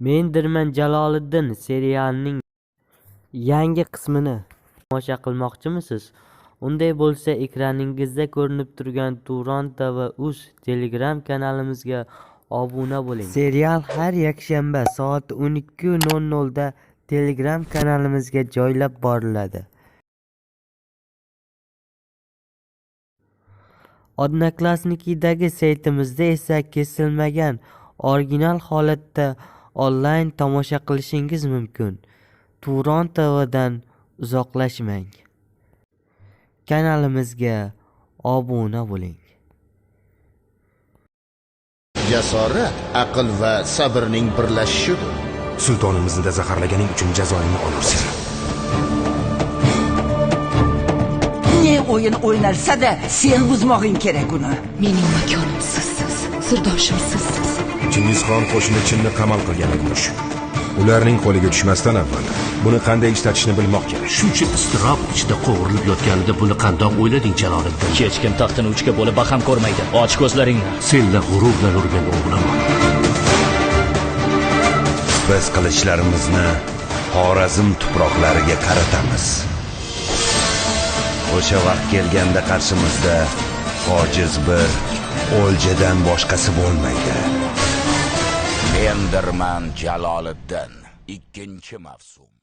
mendirman jaloliddin serialining yangi qismini tomosha qilmoqchimisiz? Unday bo'lsa ekraningizda ko'rinib turgan turon tv.uz telegram kanalimizga obuna bo'ling. Serial har yakshanba soat o'n ikki nol nolda telegram kanalimizga joylab boriladi. Odnoklassnikidagi saytimizda esa kesilmagan original holatda onlayn tomosha qilishingiz mumkin. Turon tvdan uzoqlashmang. Kanalimizga obuna bo'ling. Jasorat aql va sabrning birlashishidir. Sultonimizni zaharlaganing uchun jazoingni olursiz ne o'yin o'ynalsa-da sen buzmog'ing kerak uni. Mening makonim sizsiz, sirdoshim sizsiz. Chingizxon qo'shini chinni qamal qilgan emish. Ularning qo'liga tushmasdan avval buni qanday ishlatishni bilmoq kerak. Shuncha iztirob ichida qovurilib yotganida buni qandoq o'ylading jaloliddin? Hech kim taxtini uchga bo'lib baham ko'rmaydi. Och ko'zlaringni. Senla g'urur bilan urgan o'g'lim. Biz qilichlarimizni xorazm tuproqlariga qaratamiz. O'sha vaqt kelganda qarshimizda ojiz bir o'ljadan boshqasi bo'lmaydi Enderman jaloliddin. Ikkinchi mavsum.